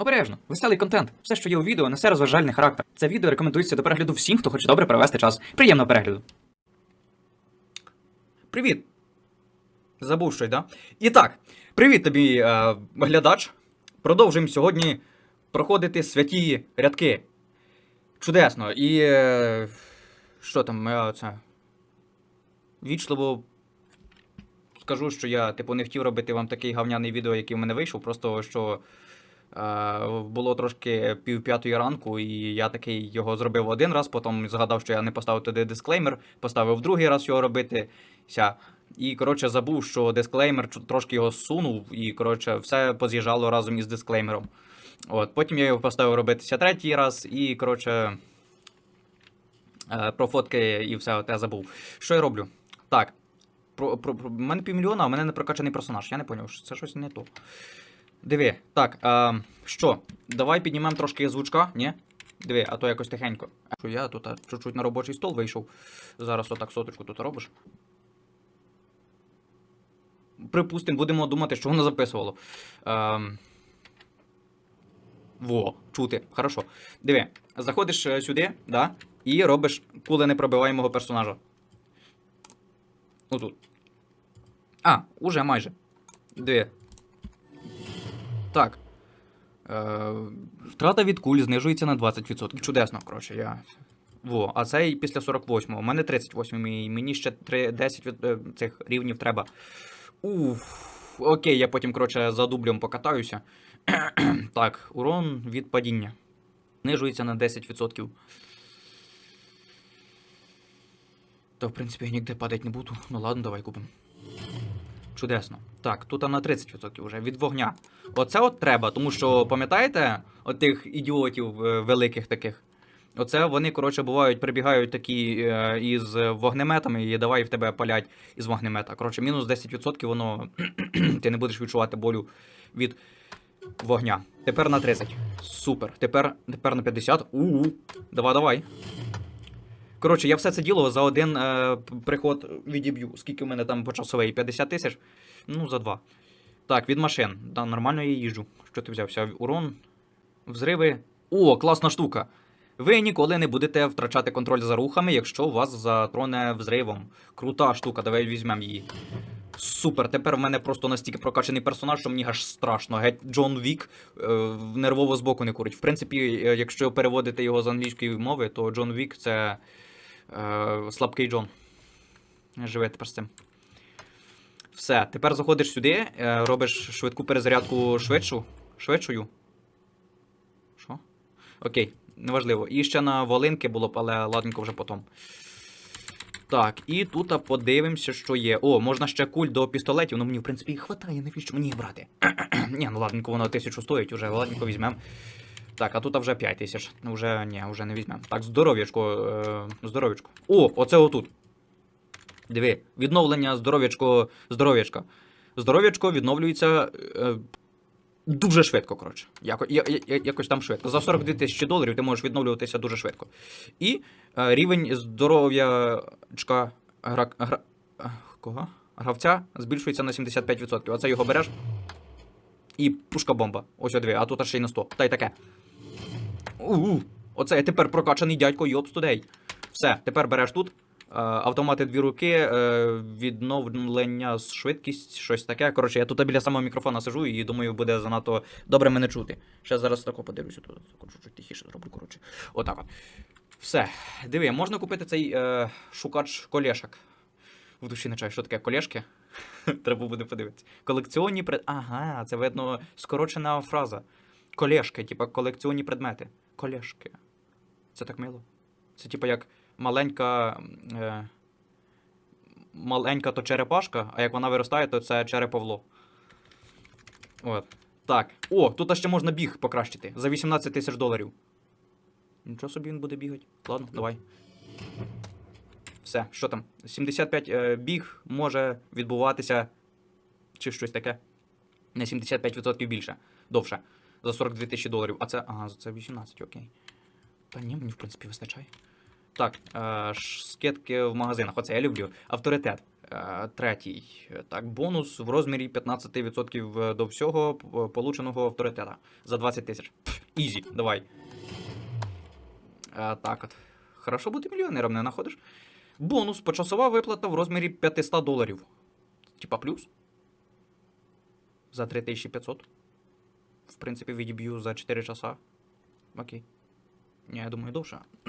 Обережно, веселий контент. Все, що є у відео, несе розважальний характер. Це відео рекомендується до перегляду всім, хто хоче добре провести час. Приємного перегляду. Привіт. Забув щось, да? І так, привіт тобі, е, глядач. Продовжуємо сьогодні проходити святі рядки. Чудесно. І. Е, що там, я це. Вічливо скажу, що я, типу, не хотів робити вам такий гавняний відео, який в мене вийшов, просто що е, було трошки пів п'ятої ранку, і я такий його зробив один раз, потім згадав, що я не поставив туди дисклеймер, поставив другий раз його робити. І, коротше, забув, що дисклеймер трошки його сунув, і, коротше, все поз'їжджало разом із дисклеймером. От, потім я його поставив робитися третій раз, і, коротше, е, про фотки і все те забув. Що я роблю? Так. Про, мене півмільйона, а в мене не прокачаний персонаж. Я не зрозумів, що це щось не то. Диви, так, е, що? Давай піднімемо трошки звучка, ні? Диви, а то якось тихенько. Що я тут а, чуть-чуть на робочий стол вийшов. Зараз отак соточку тут робиш. Припустимо, будемо думати, що воно записувало. Ем... Во, чути. Хорошо. Диви, заходиш е, сюди, да, і робиш кули непробиваємого персонажа. Отут. А, уже майже. Диви. Так. Е, втрата від куль знижується на 20%. Чудесно, коротше, я. Во, а цей після 48-го. У мене 38 і мені ще 3, 10 від, е, цих рівнів треба. Уф. Окей, я потім, коротше, за дублем покатаюся. так, урон від падіння. Знижується на 10%. То, в принципі, я ніде падати не буду. Ну ладно, давай купимо. Чудесно. Так, тут на 30% вже від вогня. Оце от треба, тому що, пам'ятаєте, от тих ідіотів е, великих таких? Оце вони, коротше, бувають, прибігають такі е, із вогнеметами і давай в тебе палять із вогнемета. Коротше, мінус 10% воно ти не будеш відчувати болю від вогня. Тепер на 30. Супер. Тепер, тепер на 50. У-у. Давай, давай. Коротше, я все це діло за один е, приход відіб'ю. Скільки в мене там почасовий? 50 тисяч? Ну, за два. Так, від машин. Да, нормально я їжджу. Що ти взявся? Урон, взриви. О, класна штука. Ви ніколи не будете втрачати контроль за рухами, якщо вас затроне взривом. Крута штука, давай візьмемо її. Супер, тепер в мене просто настільки прокачаний персонаж, що мені аж страшно. Геть Джон Вік е, нервово збоку не курить. В принципі, е, якщо переводити його з англійської мови, то Джон Вік це е, слабкий Джон. Живе тепер з цим. Все, тепер заходиш сюди, е, робиш швидку перезарядку швидшу. Швидшою. Що? Окей, неважливо. І ще на волинки було б, але ладненько вже потім. Так, і тут подивимося, що є. О, можна ще куль до пістолетів, ну мені, в принципі, їх хватає, навіщо мені їх брати? ні, ну ладненько, воно тисячу стоїть, уже ладненько візьмемо. Так, а тут вже 5 тисяч. Ну, Вже ні, вже не візьмемо. Так, здоров'ячко. Е, здоров'ячко. О, оце отут. Диви, відновлення здоров'ячко. Здоров'ячка. Здоров'ячко відновлюється е, дуже швидко, коротше. Яко, я, я, якось там швидко. За 42 тисячі доларів ти можеш відновлюватися дуже швидко. І е, рівень здоров'ячка гра, гра, кого? гравця збільшується на 75%. Оце його береш. І пушка бомба. Ось о дві, а тут аж ще й на 100. Та й таке. У-у. Оце я тепер прокачаний дядько Йобстудей. Все, тепер береш тут. е, Автомати дві руки, е, відновлення швидкість, щось таке. Коротше, я тут біля самого мікрофона сижу і думаю, буде занадто добре мене чути. Ще зараз тако подивлюся, тут чуть тихіше зроблю, коротше. Отак от. Все. Диви, можна купити цей е, шукач колешок. В душі не чаю, що таке колешки? Треба буде подивитися. Колекціонні пред. Ага, це видно скорочена фраза. Колешки, типа колекціонні предмети. Колешки. Це так мило. Це типа як маленька. Е, маленька то черепашка, а як вона виростає, то це череповло. От. Так. О, тут ще можна біг покращити. За 18 тисяч доларів. Нічого собі він буде бігати. Ладно, давай. Все, що там? 75 е, біг може відбуватися. Чи щось таке. На 75% більше. Довше. За 42 тисячі доларів. А це. Ага, це 18, окей. Та ні, мені в принципі вистачає. Так, е, скидки в магазинах. Оце я люблю. Авторитет. Е, Третій. Е, Так, бонус в розмірі 15% до всього полученого авторитета за 20 тисяч. Ізі, давай. Е, Так от. Хорошо бути мільйонером, не знаходиш? Бонус почасова виплата в розмірі 500 доларів. Типа плюс. За 3500. В принципі, відіб'ю за 4 часа. Окей. Ні, я думаю, довше.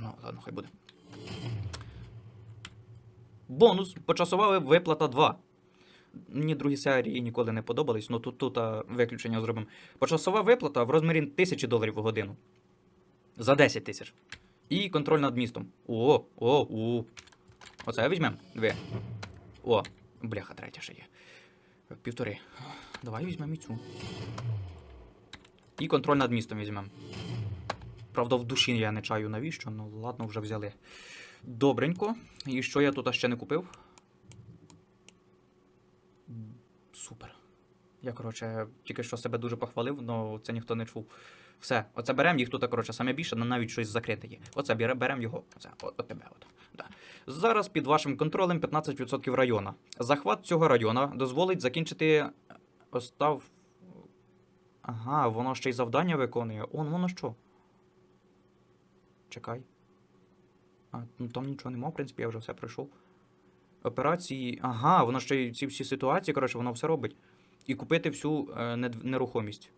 ну, ладно, хай буде. Бонус почасова виплата 2. Мені другі серії ніколи не подобались, ну тут, тут а, виключення зробимо. Почасова виплата в розмірі 1000 доларів в годину. За 10 тисяч. І контроль над містом. О, о, о. Оце візьмемо. Дві. О, бляха, третя ще є. Півтори. Давай візьмемо і цю. І контроль над містом візьмемо. Правда, в душі я не чаю навіщо, ну ладно, вже взяли. Добренько. І що я тут ще не купив? Супер. Я, коротше, тільки що себе дуже похвалив, але це ніхто не чув. Все, оце беремо, їх тут, коротше, саме більше, але навіть щось закрите є. Оце бере- беремо його. Оце, от, от тебе. От. Да. Зараз під вашим контролем 15% району. Захват цього району дозволить закінчити остав. Ага, воно ще й завдання виконує. Он воно що? Чекай. А, ну там нічого нема, в принципі, я вже все пройшов. Операції. Ага, воно ще й ці всі ситуації, коротше, воно все робить. І купити всю е, нерухомість.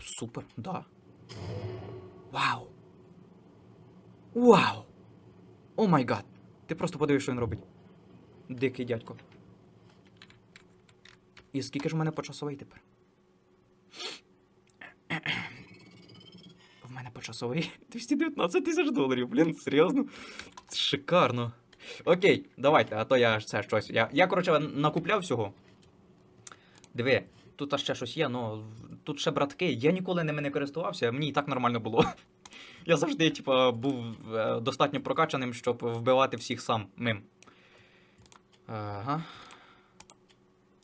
Супер, да. Вау! Вау! О май гад! Ти просто подивись, що він робить. Дикий дядько. І скільки ж в мене почасовий тепер? В мене почасовий 219 тисяч доларів, блін, серйозно? Шикарно. Окей, давайте, а то я це щось. Я, я коротше, накупляв всього. Диви, тут ще щось є, ну тут ще братки. Я ніколи ними не користувався, мені і так нормально було. Я завжди, типа, був е, достатньо прокачаним, щоб вбивати всіх сам мим. Ага.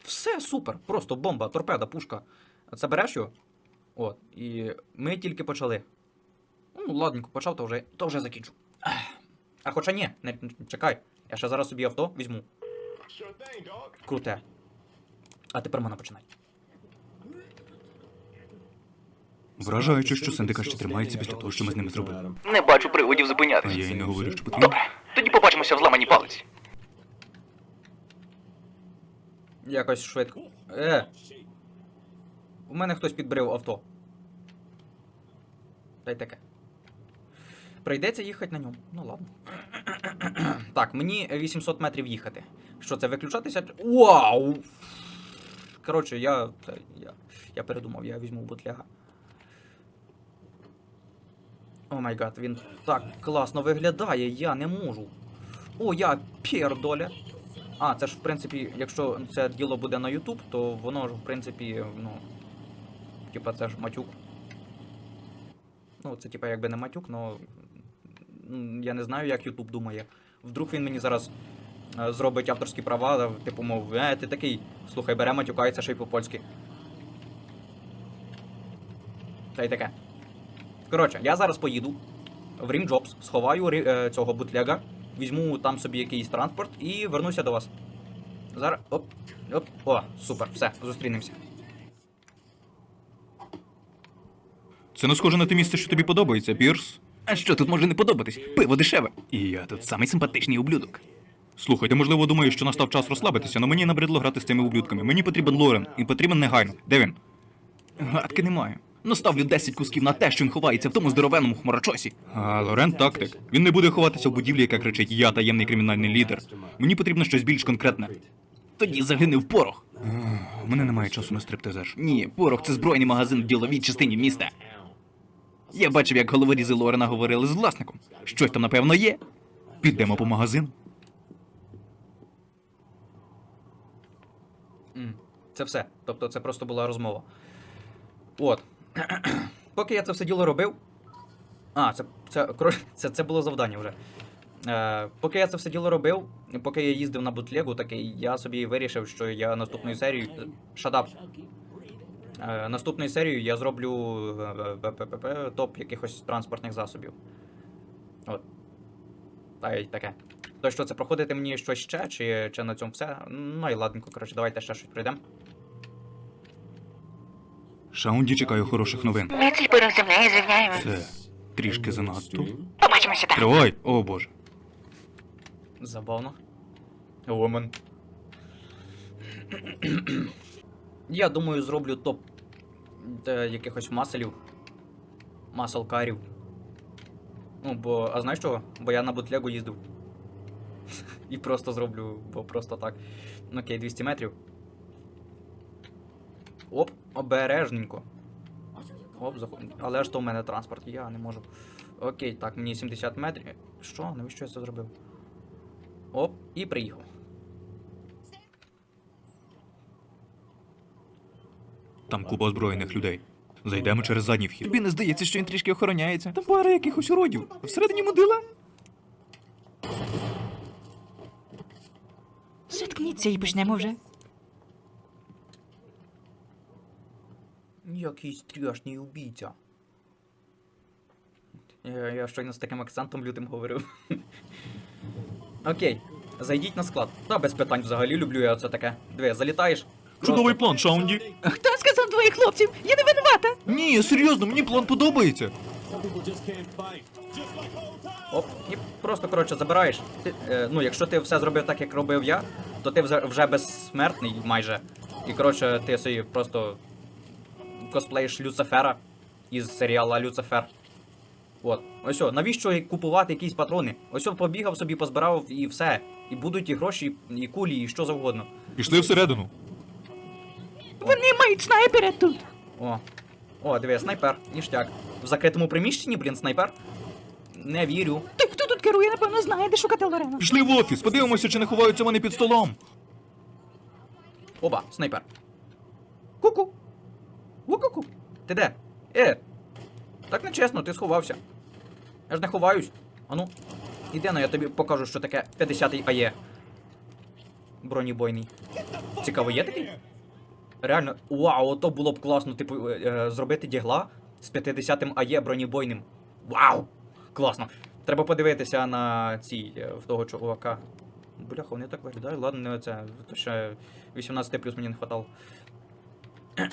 Все супер, просто бомба, торпеда, пушка. Це береш його? От, і ми тільки почали. Ну, ладненько, почав, то вже, то вже закінчу. А хоча ні, не, чекай. Я ще зараз собі авто візьму. Круте. А тепер можна починати. Вражаючи, що синдика ще тримається після того, що ми з ними зробили. Не бачу приводів зупинятися. я й не говорю, що потрібно. Добре, тоді побачимося в зламаній палиці. Якось швидко. Е. У мене хтось підбрив авто. Та й таке. Прийдеться їхати на ньому. Ну ладно. так, мені 800 метрів їхати. Що це виключатися? Вау! Коротше, я. Я, я передумав, я візьму бутляга. О май гад, він так класно виглядає, я не можу. О, я пердоля. А, це ж в принципі, якщо це діло буде на YouTube, то воно ж в принципі, ну. Типа це ж матюк. Ну, це типа якби не матюк, но я не знаю, як YouTube думає. Вдруг він мені зараз е, зробить авторські права, е, типу, мов, е, ти такий, слухай, бере матюкається ще й по-польськи. Та й таке. Коротше, я зараз поїду в Jobs, сховаю е, цього бутляга, візьму там собі якийсь транспорт і вернуся до вас. Зараз. Оп, оп, о, супер, все, зустрінемося. Це не схоже на те місце, що тобі подобається, Пірс. А що тут може не подобатись? Пиво дешеве. І я тут сам. Самий симпатичний ублюдок. Слухай, ти можливо думаєш, що настав час розслабитися, але мені набридло грати з цими ублюдками. Мені потрібен Лорен, і потрібен негайно. Де він? Гадки немає. Наставлю 10 кусків на те, що він ховається в тому здоровенному хмарочосі. А, Лорен тактик. Він не буде ховатися в будівлі, яка кричить Я таємний кримінальний лідер. Мені потрібно щось більш конкретне. Тоді загине в порох. У мене немає часу на стриптизер. Ні, порох це збройний магазин в діловій частині міста. Я бачив, як головорізи Лорена говорили з власником. Щось там, напевно, є. Підемо по магазину. Це все. Тобто це просто була розмова. От. Поки я це все діло робив. А, це, це, це, це було завдання вже. Е, поки я це все діло робив, поки я їздив на бутлегу, такий, я собі вирішив, що я наступною серією. Шадап. Е, наступною серією я зроблю е, е, топ якихось транспортних засобів. От. Та й таке. То що, це проходити мені щось ще, чи, чи на цьому все? Ну і ладненько, коротше, давайте ще щось пройдемо. Шаунді чекаю хороших новин. Мецель порох землею звільняємо. Це трішки занадто. Побачимося там. Тривай! О боже. Забавно. Woman. Я думаю, зроблю топ е, якихось маселів. Масел-карів. Ну, бо. А знаєш чого? Бо я на бутлегу їздив. І просто зроблю, бо просто так. Окей, 200 метрів. Оп, обережненько. Оп, заход... Але ж то в мене транспорт, я не можу. Окей, так, мені 70 метрів. Що? Навіщо я це зробив? Оп, і приїхав. Там купа озброєних людей. Зайдемо через задній вхід. Тобі не здається, що він трішки охороняється. Там пара якихось уродів. Всередині мудила. Заткніться і почнемо вже. Який страшний убійця. Я, я щойно з таким акцентом лютим говорив. Окей, зайдіть на склад. Та без питань взагалі люблю я оце таке. Диви, залітаєш. Чудовий план, Шаунді. Хто сказав хлопців? Я не винувата. Ні, серйозно, мені план подобається. Оп, і просто, коротше, забираєш. Ти, е, ну, якщо ти все зробив так, як робив я, то ти вже, вже безсмертний майже. І коротше, ти собі просто косплеїш Люцифера із серіала Люцифер. От. Ось о, навіщо купувати якісь патрони? Ось о, побігав собі, позбирав і все. І будуть і гроші, і кулі, і що завгодно. Пішли всередину. Вони мають снайпера тут. О. О, диви, снайпер, ніштяк. В закритому приміщенні, блін, снайпер. Не вірю. Той, хто тут керує, напевно, знає, де шукати Лорену. Пішли в офіс, подивимося, чи не ховаються вони під столом. Оба, снайпер. Ку-ку. Ку-ку-ку. Ти де? Е. Так нечесно, ти сховався. Я ж не ховаюсь. Ану. Іди, ну я тобі покажу, що таке 50-й АЕ. Бронебойний. Цікаво, є такий? Реально, вау, ото було б класно, типу, е, е, зробити дігла з 50-м АЕ бронебойним. Вау! Класно. Треба подивитися на ці е, в того чувака. Бляха, вони так виглядають. Ладно, не оце. То ще 18 плюс мені не хватало.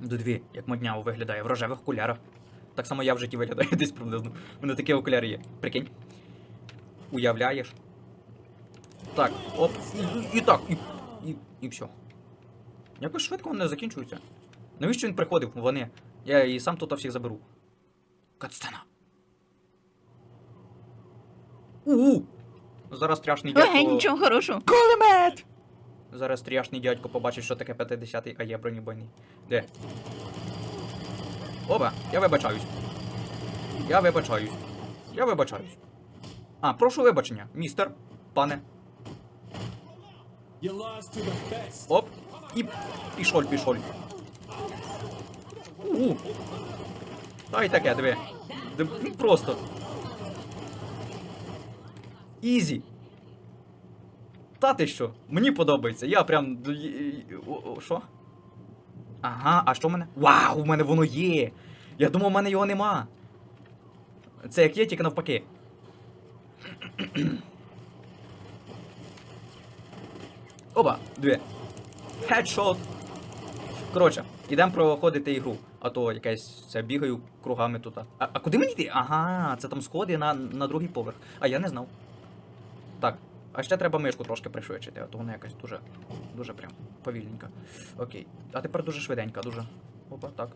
До дві, як модняво виглядає в рожевих окулярах. Так само я в житті виглядаю десь приблизно. У мене такі окуляри є. Прикинь. Уявляєш? Так, оп, і, і так, і, і, і все. Якось швидко вони закінчуються. Навіщо він приходив? Вони. Я і сам тут всіх заберу. Катсцена. У-у! Зараз страшний Ой, дядько. нічого хорошого. Кулемет! Зараз страшний дядько побачить, що таке 50-й, а є бронебойний. Де? Опа, я вибачаюсь. Я вибачаюсь. Я вибачаюсь. А, прошу вибачення, містер, пане. Оп. І пішоль, пішоль. У. Та й таке, диви. Д- ну, Просто. Ізі. Та ти що? Мені подобається. Я прям. о, Що? Ага, а що в мене? Вау, у мене воно є! Я думав, у мене його нема. Це як є, тільки навпаки. Оба, дві. Хедшот. Коротше, ідемо проходити ігру. А то якась це бігаю кругами тут. А, а куди мені йти? Ага, це там сходи на, на другий поверх. А я не знав. Так, а ще треба мишку трошки пришвидшити, а то вона якась дуже, дуже прям повільненька. Окей. А тепер дуже швиденька, дуже. Опа, так.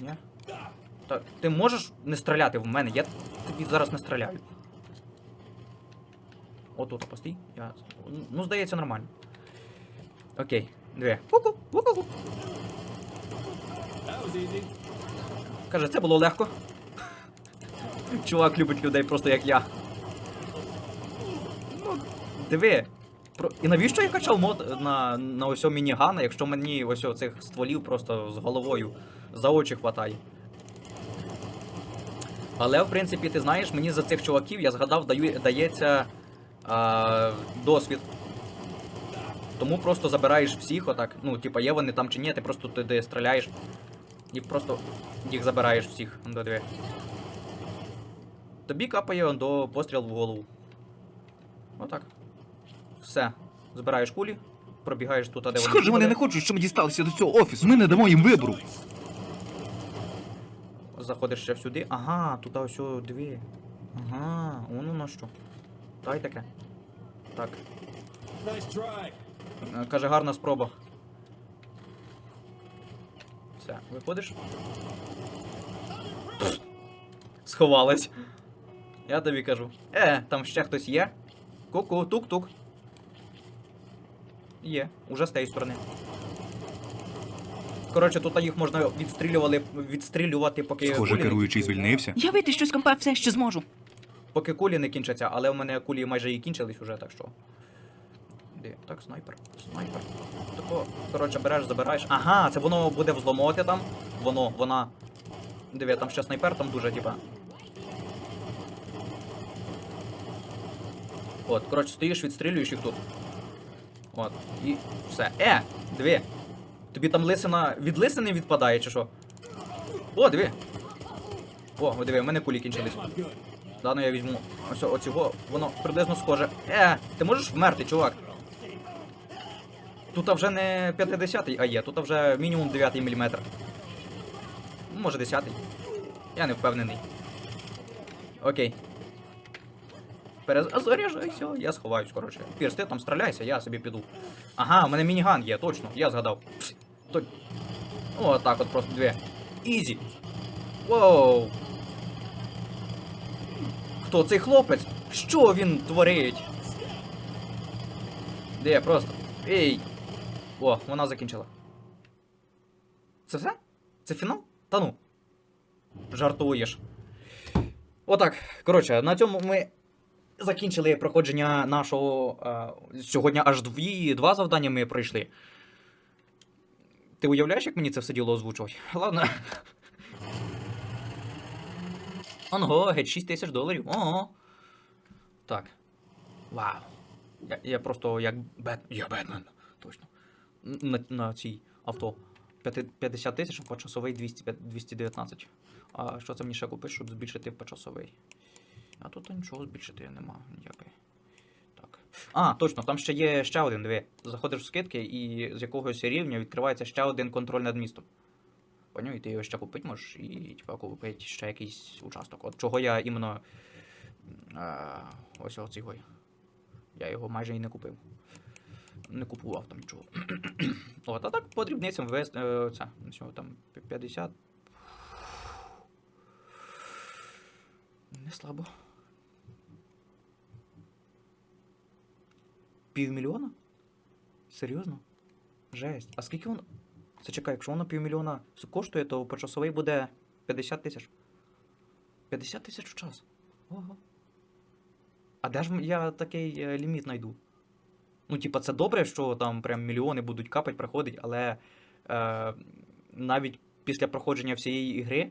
Ні. Так, ти можеш не стріляти в мене? Я тобі зараз не стріляю. Отут, постій. Я... Ну, здається, нормально. Окей, дві. Ку-ку, ку-ку. Каже, це було легко. Чувак любить людей просто як я. Ну, диви. І навіщо я качав мод на, на ось мінігана, якщо мені ось цих стволів просто з головою за очі хватає. Але, в принципі, ти знаєш, мені за цих чуваків, я згадав, даю, дається а, досвід. Тому просто забираєш всіх отак. Ну, типа, є вони там чи ні, ти просто туди стріляєш. І просто їх забираєш всіх. До диви. Тобі капає до постріл в голову. Отак. Все. Збираєш кулі, пробігаєш тут, а де Схоже, вони не хочуть, щоб ми дісталися до цього офісу. Ми не дамо їм вибору. Заходиш ще сюди. Ага, туди ось дві. Ага, воно на що. Дай таке. Так. Е, Каже, гарна спроба. Все, виходиш. Пф, Сховалась. Я тобі кажу. Е, там ще хтось є. Ку-ку, тук-тук. Є, уже з тієї сторони. Коротше, тут їх можна відстрілювали, відстрілювати, поки Схоже, кулі не керуючий звільнився. Я витащу з компа все, що зможу. Поки кулі не кінчаться, але у мене кулі майже і кінчились уже, так що. Де? Так, снайпер. Снайпер. Тако, коротше, береш, забираєш. Ага, це воно буде взломувати там. Воно, вона. Диви, там ще снайпер, там дуже, типа. От, коротше, стоїш, відстрілюєш їх тут. От. І все. Е! Диви! Тобі там лисина від лисини відпадає, чи що? О, диви! О, диви, в мене кулі кінчились. Да, ну я візьму ось оцього, воно приблизно схоже. Е, ти можеш вмерти, чувак. Тут вже не 50-й, а є, тут вже мінімум 9 мм. Може 10-й. Я не впевнений. Окей. Перезаряджайся, я сховаюсь, коротше. Пірс, ти там стріляйся, я собі піду. Ага, у мене мініган є, точно, я згадав. То... О, так от просто дві. Ізі. Воу. Хто цей хлопець? Що він творить? Де просто? Ей! О, вона закінчила. Це все? Це фінал? Та ну. Жартуєш. Отак. Коротше, на цьому ми закінчили проходження нашого. е, сьогодні аж дві, два завдання ми пройшли. Ти уявляєш, як мені це все діло озвучувати? Ладно. Онго, геть 6 тисяч доларів. Ого. Так. Вау. Я, я просто як Бет... Я Бетмен. На, на цій авто. 50 тисяч, а почасовий 200, 219. А що це мені ще купиш, щоб збільшити почасовий? А тут нічого збільшити нема ніякої. Так. А, точно, там ще є ще один, диви. Заходиш в скидки і з якогось рівня відкривається ще один контроль над містом. Поняв, і ти його ще купити можеш і типа купити ще якийсь участок. От чого я іменно. А, ось оцей. Я його майже і не купив. Не купував там нічого. От, а так по дрібницям ввести. Е, це, там 50. Не слабо. Півмільйона? Серйозно? Жесть. А скільки воно. Зачекай, якщо воно півмільйона коштує, то почасовий буде 50 тисяч. 50 тисяч в час. Ого. А де ж я такий е, ліміт знайду? Ну, типа, це добре, що там прям мільйони будуть капать, приходить, але е, навіть після проходження всієї ігри е,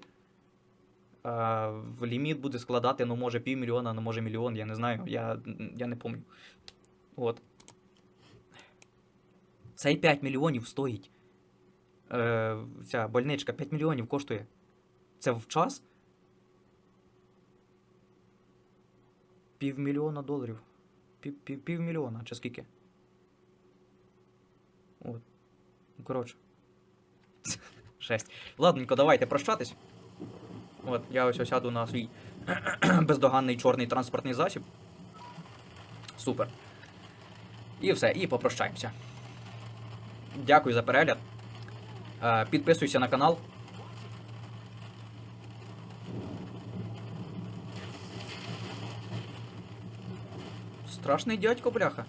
в ліміт буде складати, ну, може, півмільйона, ну, може, мільйон, я не знаю, я, я не пам'ятаю. От. Цей 5 мільйонів стоїть. Е, ця больничка 5 мільйонів коштує. Це в час? Півмільйона доларів. Пів, пів, півмільйона, чи скільки? От. Коротше. Шесть. Ладненько, давайте прощатись. От, я ось сяду на свій бездоганний чорний транспортний засіб. Супер. І все, і попрощаємося. Дякую за перегляд. Е, Підписуйся на канал. Страшний дядько, бляха.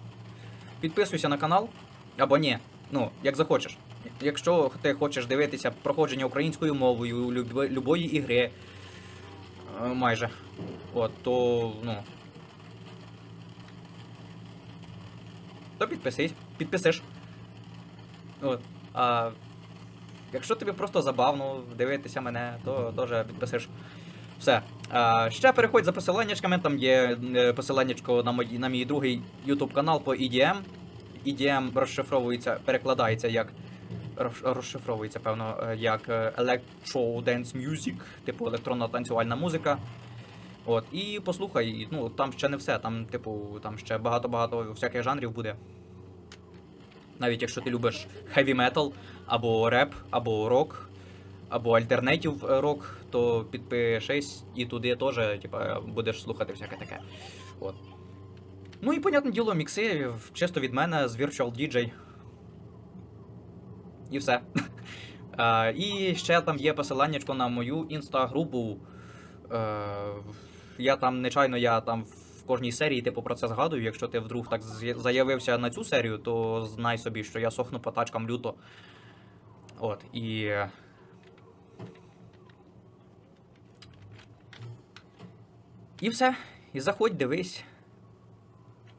Підписуйся на канал. Або ні. Ну, як захочеш. Якщо ти хочеш дивитися проходження українською мовою любо- любої ігри. е, Майже. От, то, ну. То підписись. Підписиш. От. А якщо тобі просто забавно дивитися мене, то теж підписиш. Все. А, ще переходь за посиланнячками, там є е, посиланнячко на, мої, на мій другий YouTube канал по EDM. EDM розшифровується, перекладається як. Розшифровується, певно, е, як е, Electro Dance Music, типу електронна танцювальна музика. От, і послухай, ну там ще не все, там, типу, там ще багато-багато всяких жанрів буде. Навіть якщо ти любиш heavy metal, або реп, або рок, або альтернатив рок, то підпишись і туди теж, типа, будеш слухати всяке таке. От. Ну і, понятне діло, мікси чисто від мене з Virtual DJ. І все. А, і ще там є посиланнячко на мою інстагрупу. Е, я там нечайно я там в кожній серії типу про це згадую. Якщо ти вдруг так заявився на цю серію, то знай собі, що я сохну по тачкам люто. От, і. І все. І заходь, дивись.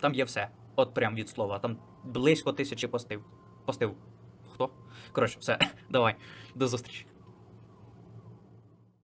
Там є все. От прям від слова. Там близько тисячі постив. Постив. Хто? Коротше, все. Давай. До зустрічі.